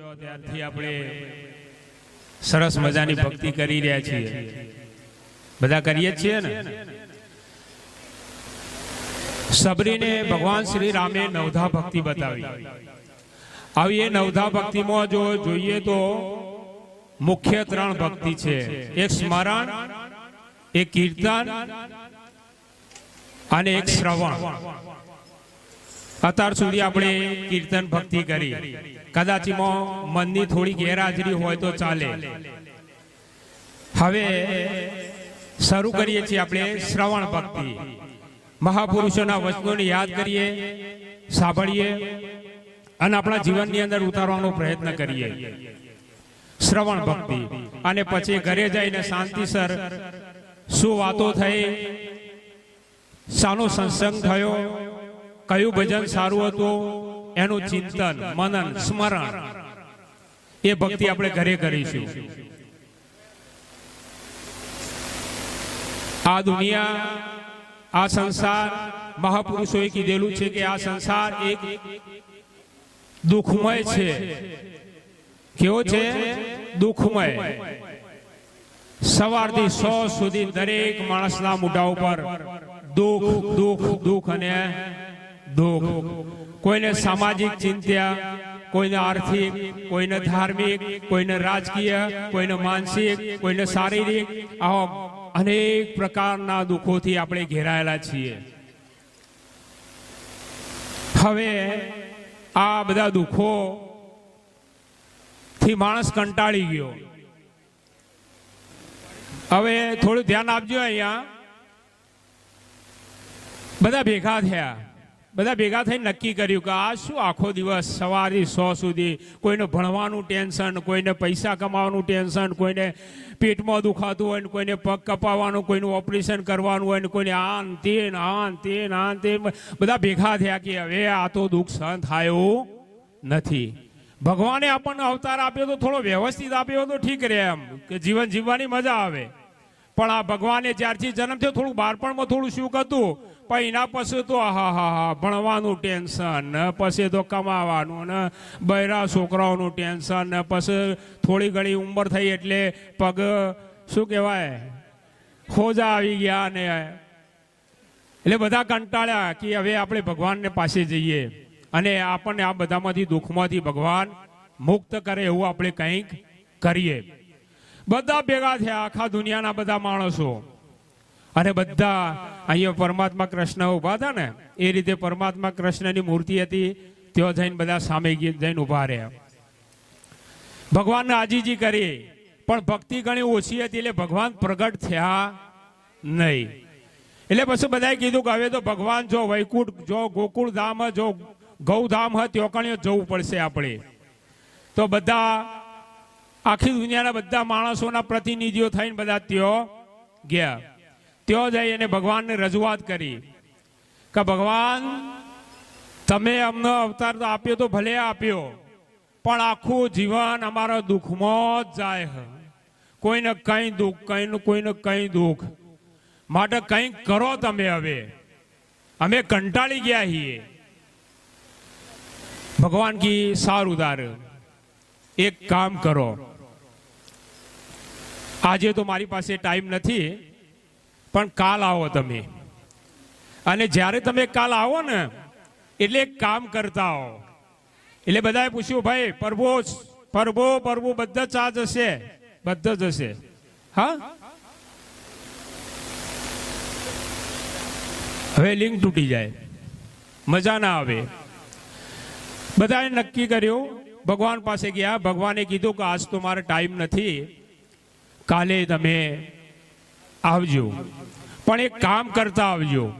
ત્યારથી આપણે સરસ મજાની ભક્તિ કરી રહ્યા છીએ. બધા કરીએ છીએ ને? સબરીને ભગવાન શ્રી રામે નવધા ભક્તિ બતાવી. આવી એ નવધા ભક્તિમાં જો જોઈએ તો મુખ્ય ત્રણ ભક્તિ છે. એક સ્મરણ, એક કીર્તન અને એક શ્રવણ. અત્યાર સુધી આપણે કીર્તન ભક્તિ કરી. કદાચ મનની થોડી ગેરહાજરી હોય તો ચાલે. હવે શરૂ કરીએ છીએ આપણે શ્રવણ ભક્તિ. મહાપુરુષોના વચનોને યાદ કરીએ, સાંભળીએ અને આપણા જીવનની અંદર ઉતારવાનો પ્રયત્ન કરીએ. શ્રવણ ભક્તિ. અને પછી ઘરે જઈને શાંતિસર શું વાતો થઈ? શાનો સત્સંગ થયો? કયું ભજન સારું હતું? એનું ચિંતન મનન સ્મરણ એ ભક્તિ આપણે ઘરે કરીશું. આ દુનિયા આ સંસાર મહાપુરુષોએ કીધેલું છે કે આ સંસાર એક દુઃખમય છે? કેવો છે? દુઃખમય. સવારથી સો સુધી દરેક માણસના મોઢા ઉપર દુઃખ દુઃખ દુઃખ અને દુઃખ. કોઈને સામાજિક ચિંતા, કોઈને આર્થિક, કોઈને ધાર્મિક, કોઈને રાજકીય, કોઈને માનસિક, કોઈને શારીરિક, આવા અનેક પ્રકારના દુઃખોથી આપણે ઘેરાયેલા છીએ. હવે આ બધા દુઃખો થી માણસ કંટાળી ગયો. હવે થોડું ધ્યાન આપજો અહીંયા. બધા ભેગા થયા. બધા ભેગા થઈને નક્કી કર્યું કે આ શું આખો દિવસ સવારે સો સુધી કોઈને ભણવાનું ટેન્શન, કોઈને પૈસા કમાવાનું ટેન્શન, કોઈને પેટમાં દુખાતું હોય ને કોઈને પગ કપાવવાનું કોઈનું ઓપરેશન કરવાનું હોય ને કોઈને આન તે આન તે આન તે બધા ભેગા થયા કે હવે આ તો દુઃખ સહન થયું નથી. ભગવાને આપણને અવતાર આપ્યો તો થોડો વ્યવસ્થિત આપ્યો તો ઠીક રહે એમ, કે જીવન જીવવાની મજા આવે. પણ આ ભગવાને જ્યારથી જન્મ થયો થોડું બાળપણમાં થોડું શું હતું? પણ એના પછી તો હા હા હા, ભણવાનું ટેન્શન. ને પછી તો કમાવાનું ને બૈરા છોકરાઓનું ટેન્શન. ને પછી થોડી ઘણી ઉંમર થઈ એટલે પગ, શું કહેવાય, ખોજા આવી ગયા ને. એટલે બધા કંટાળ્યા કે હવે આપણે ભગવાનને પાસે જઈએ. અને આપણને આ બધામાંથી દુઃખમાંથી ભગવાન મુક્ત કરે એવું આપણે કંઈક કરીએ. બધા ભેગા થયા, આખા દુનિયાના બધા માણસો. અને બધા અહીંયા પરમાત્મા કૃષ્ણ ઊભા હતા ને, એ રીતે પરમાત્મા કૃષ્ણની મૂર્તિ હતી, ત્યાં જઈને બધા સામે જઈને ઊભા રહ્યા. ભગવાનને આજીજી કરી, પણ ભક્તિ ઘણી ઓછી હતી એટલે ભગવાન પ્રગટ થયા નહીં. એટલે પછી બધાએ કીધું કે હવે તો ભગવાન જો વૈકુંઠ, જો ગોકુળ ધામ જો ગૌધામ હોય, ત્યાં કણી જવું પડશે આપણે. તો બધા, આખી દુનિયાના બધા માણસોના પ્રતિનિધિઓ થઈને બધા ત્યાં ગયા. ત્યાં જઈ અને ભગવાનને રજૂઆત કરી કે ભગવાન, તમે અમને અવતાર તો આપ્યો તો ભલે આપ્યો, પણ આખું જીવન અમારા દુઃખમાં જ જાય કોઈને કઈ દુઃખ કઈ કોઈને કઈ દુઃખ. માટે કંઈક કરો તમે હવે. અમે કંટાળી ગયા છીએ. ભગવાન કી સારું તાર એક કામ કરો. આજે તો મારી પાસે ટાઈમ નથી. પણ કાલ આવો તમે. અને જ્યારે તમે કાલ આવો ને, એટલે કામ કરતા આવો. એટલે બધાએ પૂછ્યું, ભાઈ, પ્રભુ પ્રભુ પ્રભુ, બધા ચા જશે? બધા જશે. હા? હવે લિંક તૂટી જાય. મજા ના આવે. બધાએ નક્કી કર્યું, ભગવાન પાસે ગયા. ભગવાને કીધું કે, આજ તો મારે ટાઈમ નથી. કાલે તમે આવજો. પણ એક કામ કરતા આવજો.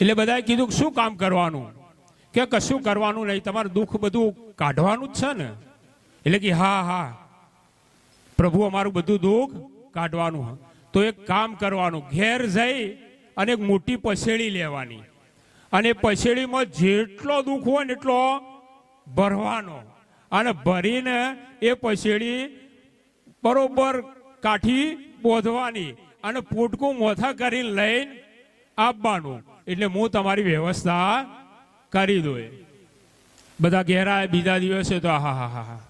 એટલે બધાએ કીધું શું કામ કરવાનું? કે કશું કરવાનું નહીં, તમારું દુઃખ બધું કાઢવાનું જ છે ને. એટલે કે હા હા. પ્રભુ, અમારું બધું દુઃખ કાઢવાનું તો એક કામ કરવાનું, ઘેર જઈ અને એક મોટી પસેડી લેવાની. અને પસેડીમાં જેટલો દુઃખ હોય ને એટલો ભરવાનો. અને ભરીને એ પછેડી બરોબર કાઠી બોધવાની. અને પોટકું મોથા કરીને લઈને આપવાનું. એટલે હું તમારી વ્યવસ્થા કરી દઉં બધા ઘેરા બીજા દિવસે તો હા હા હા હા.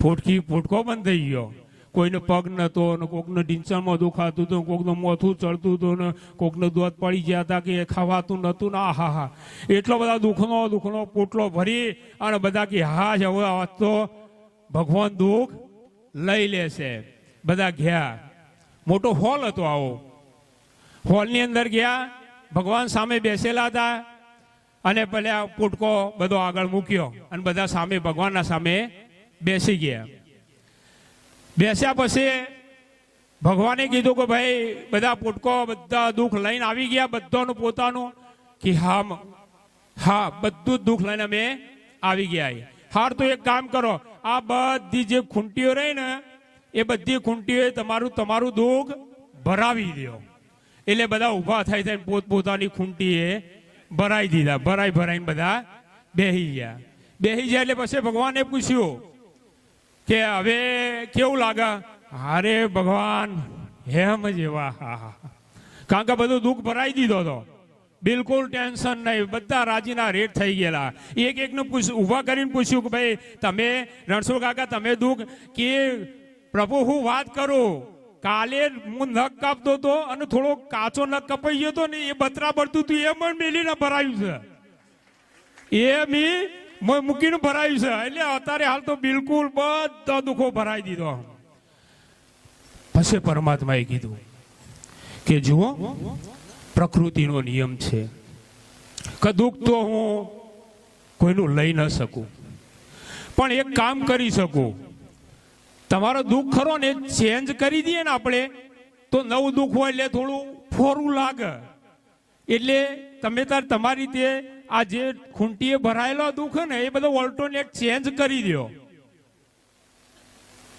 ફૂટકી ફૂટકો બંધ થઈ ગયો. કોઈને પગ નતો ને કોકને ઢીંચણમાં દુખાતું હતું કોકનું મોથું ચડતું હતું ને કોકને દોધ પડી ગયા હતા કે ખાવાતું નહોતું ને આહા હા એટલો બધા દુઃખનો દુઃખનો પોટલો ભરી અને બધા કે, હા જ હવે તો ભગવાન દુઃખ લઈ લેશે. બધા ગયા મોટો હોલ હતો આવો. હોલની અંદર ગયા, ભગવાન સામે બેસેલા હતા અને ભલે આ પુટકો બધો આગળ મૂક્યો અને બધા સામે ભગવાનના સામે બેસી ગયા. બેસ્યા પછી ભગવાને કીધું કે ભાઈ, બધા પુટકો બધા દુઃખ લઈને આવી ગયા બધાનું પોતાનું કે હા હા, બધું જ દુઃખ લઈને અમે આવી ગયા હાર તો એક કામ કરો, આ બધી જે ખૂંટીઓ રહી ને એ બધી ખૂંટીઓએ તમારું તમારું દુઃખ ભરાવી દો એટલે બધા ઊભા થઈ થઈને પોતપોતાની ખૂંટીએ ભરાઈ દીધા, ભરાઈ ભરાઈને બધા બેહી ગયા. બેહી ગયા એટલે પછી ભગવાને પૂછ્યું કે હવે કેવું લાગે? અરે ભગવાન, હેમ જેવા, હા હા. કારણ કે બધું દુઃખ ભરાઈ દીધો હતો બિલકુલ ટેન્શન નહીં, બધા રાજીના રેટ થઈ ગયેલા. એક એકનું પૂછ, ઊભા કરીને પૂછ્યું કે ભાઈ, તમે રણછોડ કાકા, તમે દુઃખ કે પ્રભુ, હું વાત કરું. કાલે હું નખ કાપતો હતો અને થોડો કાચો નખ કપાઈ ગયો હતો ને એ બતરા પડતું હતું, એ પણ મેલીને ભરાયું છે. એ મ- મૂકીને ભરાયું છે. એટલે અત્યારે હાલ તો બિલકુલ બધો દુઃખો ભરાઈ દીધો. પછી પરમાત્માએ કીધું કે જુઓ, પ્રકૃતિનો નિયમ છે કે દુઃખ તો હું કોઈનું લઈ ન શકું, પણ એક કામ કરી શકું. તમારો દુઃખ ખરો ને ચેન્જ કરી દઈએ ને આપણે, તો નવું દુઃખ હોય એટલે થોડું ફોરું લાગે. એટલે તમે તાર તમારી રીતે આ જે ખૂંટીએ ભરાયેલો દુઃખ ને એ બધો ઓલ્ટરનેટ ચેન્જ કરી દો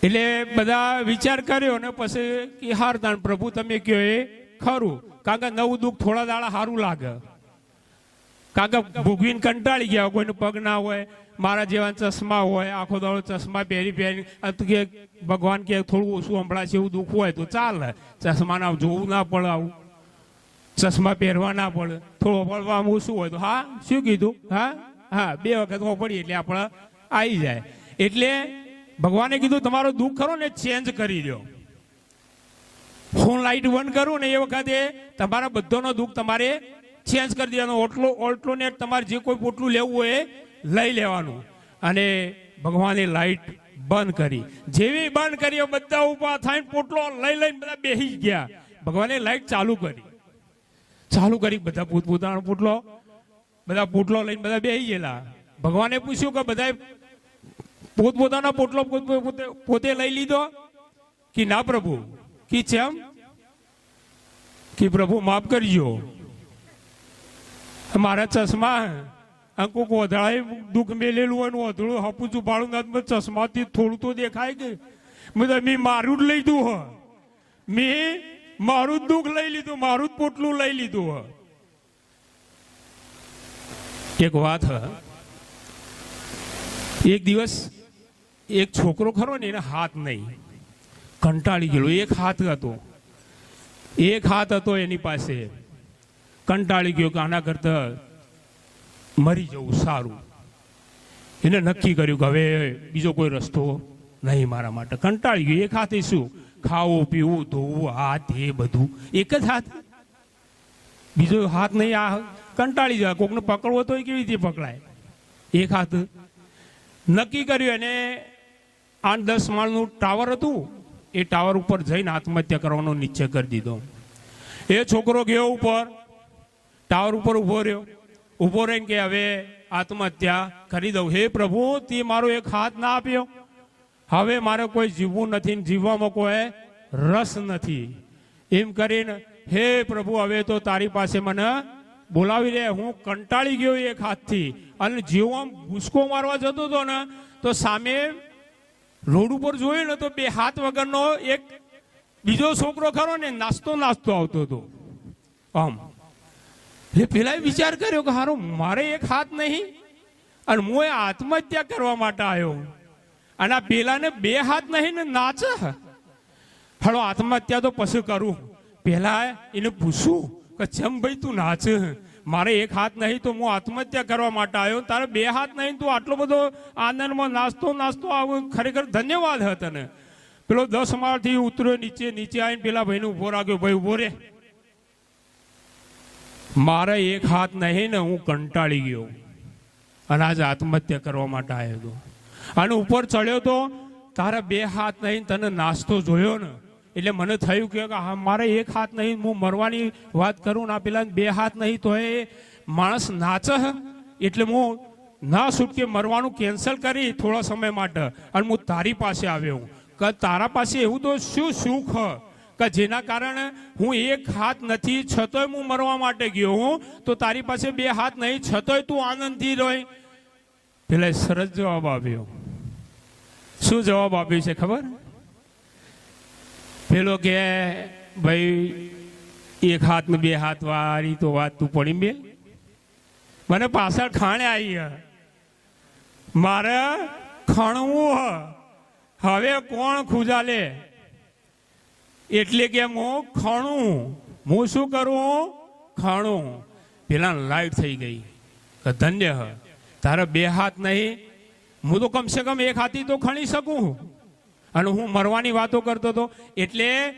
એટલે બધા વિચાર કર્યો ને પછી કે હાર તાણ પ્રભુ તમે કયો એ ખરું. કારણ કે નવું દુઃખ થોડા દાડા સારું લાગે. કારણ કે ભોગવીને કંટાળી ગયા કોઈને પગ ના હોય મારા જેવા ચશ્મા હોય, આખો દાડો ચશ્મા પહેરી પહેરી કે ભગવાન કે થોડું ઓછું હંભળાશે એવું દુઃખ હોય તો ચાલે ચશ્મા ના જોવું ના પડે આવું. ચશ્મા પહેરવા ના પડે. થોડો પડવામાં ઓછું હોય તો, હા, શું કીધું? હા હા, બે વખત ઓપડીએ એટલે આપણે આવી જાય. એટલે ભગવાને કીધું, તમારો દુઃખ ખરો ને ચેન્જ કરી દો. હું લાઈટ બંધ કરું ને એ વખતે તમારા બધાનો દુઃખ તમારે ચેન્જ કરી દેવાનો. ઓટલો ઓલ્ટરનેટ તમારે જે કોઈ પોટલું લેવું હોય લઈ લેવાનું. અને ભગવાને લાઈટ બંધ કરી. જેવી બંધ કરી બધા ઊભા થઈને પોટલો લઈ લઈને બધા બેસી ગયા. ભગવાને લાઈટ ચાલુ કરી. ચાલુ કરી બધા પોતપોતાનો પોટલો. બધા પોટલો લઈને બધા બેસી ગયેલા. ભગવાને પૂછ્યું કે બધા પોતપોતાનો પોટલો પોત- લઈ લીધો? કે ના પ્રભુ? કે જેમ કે પ્રભુ માફ કરજો. મારા ચશ્મા અંકુ કોધળાએ દુઃખ મેલેલું હોય ને ઓધળું હપુચું ભાડું ના ચશ્માથી થોડું તો દેખાય કે તો મેં મારું જ લઈ લીધું હ મેં મારું જ દુઃખ લઈ લીધું, મારું જ પોટલું લઈ લીધું હ એક વાત હ. એક દિવસ એક છોકરો ખરો ને એને હાથ નહીં, કંટાળી ગયેલો. એક હાથ હતો. એક હાથ હતો એની પાસે. કંટાળી ગયો કે આના કરતા મરી જવું સારું. એને નક્કી કર્યું કે હવે બીજો કોઈ રસ્તો નહીં મારા માટે. કંટાળી ગયો એક હાથે શું? ખાવું, પીવું, ધોવું, હાથ, એ બધું. એક જ હાથ. બીજો હાથ નહીં, આ કંટાળી જાય. કોકને પકડવો તો કેવી રીતે પકડાય? એક હાથ. નક્કી કર્યું એને આઠ, દસ માળનું ટાવર હતું. એ ટાવર ઉપર જઈને આત્મહત્યા કરવાનો નિશ્ચય કરી દીધો. એ છોકરો ગયો ઉપર. ટાવર ઉપર ઊભો રહ્યો. ઊભો રહીને કે હવે આત્મહત્યા કરી દઉં. હે પ્રભુ, તે મારો એક હાથ ના આપ્યો. હવે મારે કોઈ જીવવું નથી જીવવામાં કોઈ રસ નથી. એમ કરીને, હે પ્રભુ, હવે તો તારી પાસે મને બોલાવી દે હું કંટાળી ગયો એક હાથથી. અને જેવો આમ ભૂસકો મારવા જતો હતો ને, તો સામે રોડ ઉપર જોયું ને, તો બે હાથ વગરનો એક બીજો છોકરો ખરો ને નાસ્તો નાસ્તો આવતો હતો. આમ. એટલે પેલા વિચાર કર્યો કે હારો, મારે એક હાથ નહીં, અને હું આત્મહત્યા કરવા માટે આવ્યો અને આ પેલાને બે હાથ નહીં ને નાચે. હળો આત્મહત્યા તો પછી કરું. પેલા એને પૂછું કે, ચમ ભાઈ તું નાચ? મારે એક હાથ નહીં તો હું આત્મહત્યા કરવા માટે આવ્યો તારે બે હાથ નહીં તું આટલો બધો આનંદમાં નાસ્તો નાસ્તો આવું ખરેખર ધન્યવાદ હે તને. પેલો દસ માળથી ઉતર્યો, નીચે નીચે આવીને પેલા ભાઈને ઊભો રાખ્યો, ભાઈ ઊભો રે. મારે એક હાથ નહીં ને હું કંટાળી ગયો. અને આજે આત્મહત્યા કરવા માટે આવ્યો હતો. અને ઉપર ચડ્યો તો તારા બે હાથ નહીં તને નાસ્તો જોયો ને. એટલે મને થયું કે હા મારે એક હાથ નહીં હું મરવાની વાત કરું ના પેલા બે હાથ નહીં તો એ માણસ નાચે. એટલે હું ના છૂટકે મરવાનું કેન્સલ કરી થોડા સમય માટે. અને હું તારી પાસે આવ્યો કે તારા પાસે એવું તો શું સુખ કે જેના કારણે હું એક હાથ નથી, છતોય હું મરવા માટે ગયો હું, તો તારી પાસે બે હાથ નહીં, છતોય તું આનંદથી રહી પેલા સરસ જવાબ આપ્યો. શું જવાબ આપ્યો છે ખબર? પેલો કે, ભાઈ, એક હાથ ને બે હાથ વાળી તો વાત તું પડી બે મને પાછળ ખાણે આવી. મારે ખણવું હવે કોણ ખુજાલે? એટલે કે હું ખણું. હું શું કરું? ખણું. પેલા લાઈટ થઈ ગઈ. કે ધન્ય હ. તારા બે હાથ નહીં. હું તો કમસે કમ એક હાથી તો ખણી શકું. અને હું મરવાની વાતો કરતો હતો. એટલે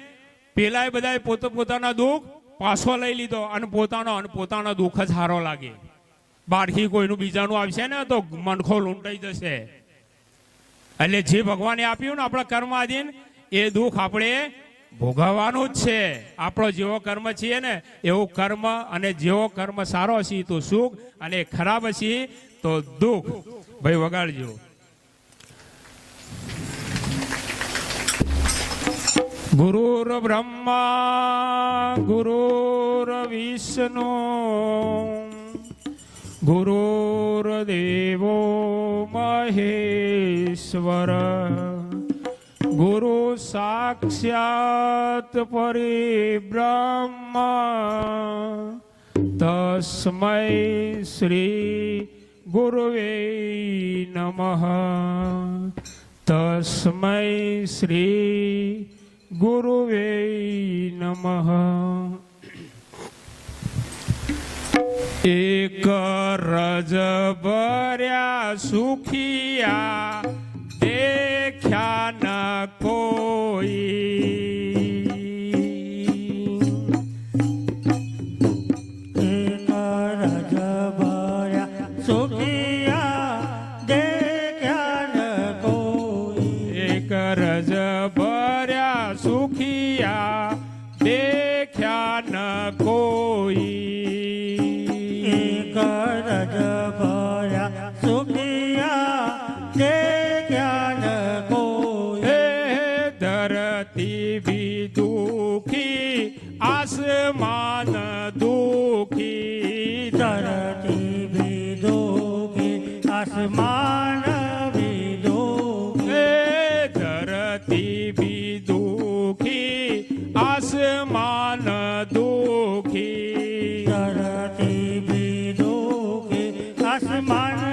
પેલાએ બધાએ પોતે પોતાના દુઃખ પાછો લઈ લીધો. અને પોતાનો અને પોતાનો દુઃખ જ સારો લાગે. બહારથી કોઈનું બીજાનું આવશે ને તો મનખો લૂંટાઈ જશે. એટલે જે ભગવાને આપ્યું ને આપણા કર્મ આધીન, એ દુઃખ આપણે ભોગવવાનું જ છે. આપણો જેવો કર્મ છીએ ને, એવું કર્મ અને જેવો કર્મ સારો હશે તો સુખ અને ખરાબ છે તો દુઃખ. ભાઈ વગાડજો. ગુરુર બ્રહ્મા, ગુરુર વિષ્ણુ ગુરુર્દેવો મહેશ્વર. ગુરુ સાક્ષાત પરિબ્રહ્મ. તસ્મય શ્રી ગુરવે નમઃ. તસ્મય શ્રી ગુરુવે નમઃ. એક રજ ભર્યા સુખિયા, દેખ્યા ભર્યા સુખિયા દેખ્યા ન કોઈ. आसमान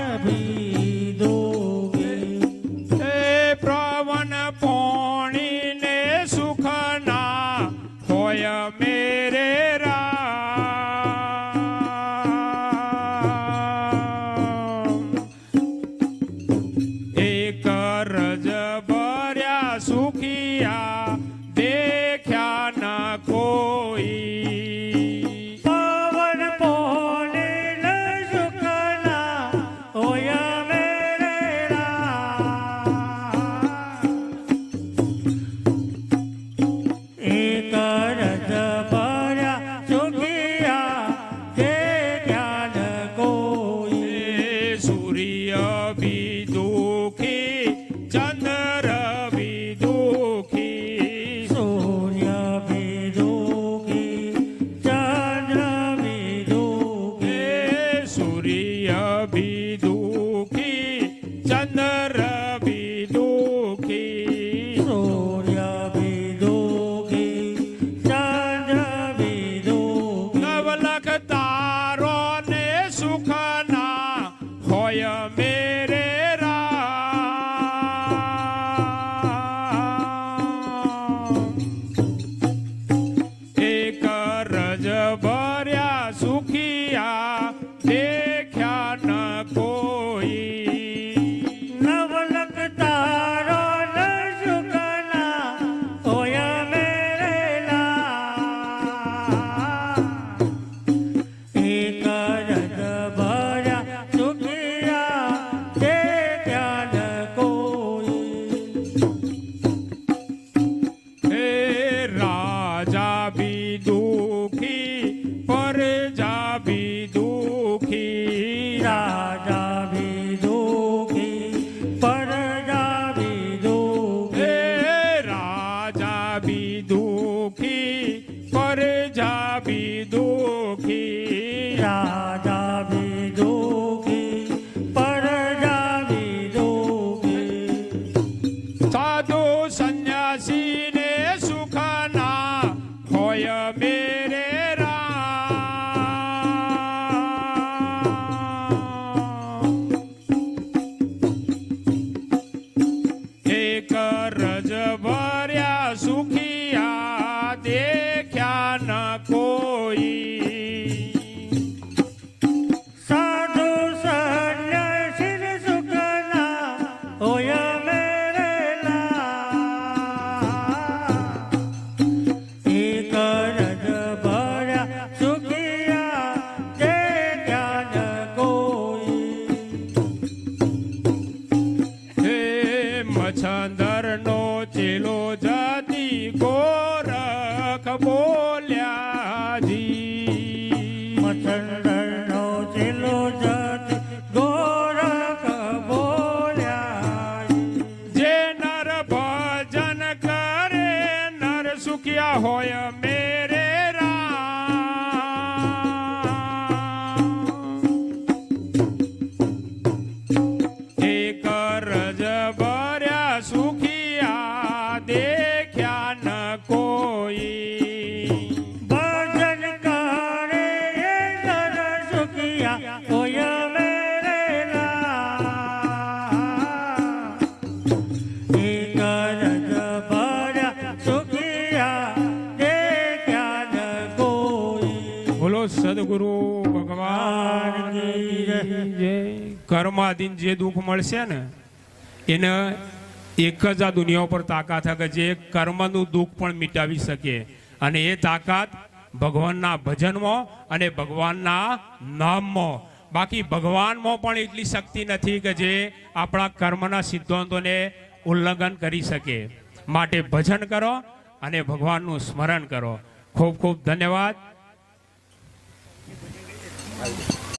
નર સુખ્યા હોય સદગુરુ ભગવાન કર્માધીન જે દુઃખ મળશે ને એને એક જ આ દુનિયા ઉપર તાકાત છે જે કર્મનું દુઃખ પણ મિટાવી શકે. અને એ તાકાત ભગવાનના ભજનમાં અને ભગવાનના નામમાં. બાકી ભગવાનમાં પણ એટલી શક્તિ નથી કે જે આપણા કર્મના સિદ્ધાંતોને ઉલ્લંઘન કરી શકે. માટે ભજન કરો અને ભગવાનનું સ્મરણ કરો. ખૂબ ખૂબ ધન્યવાદ. থাকবে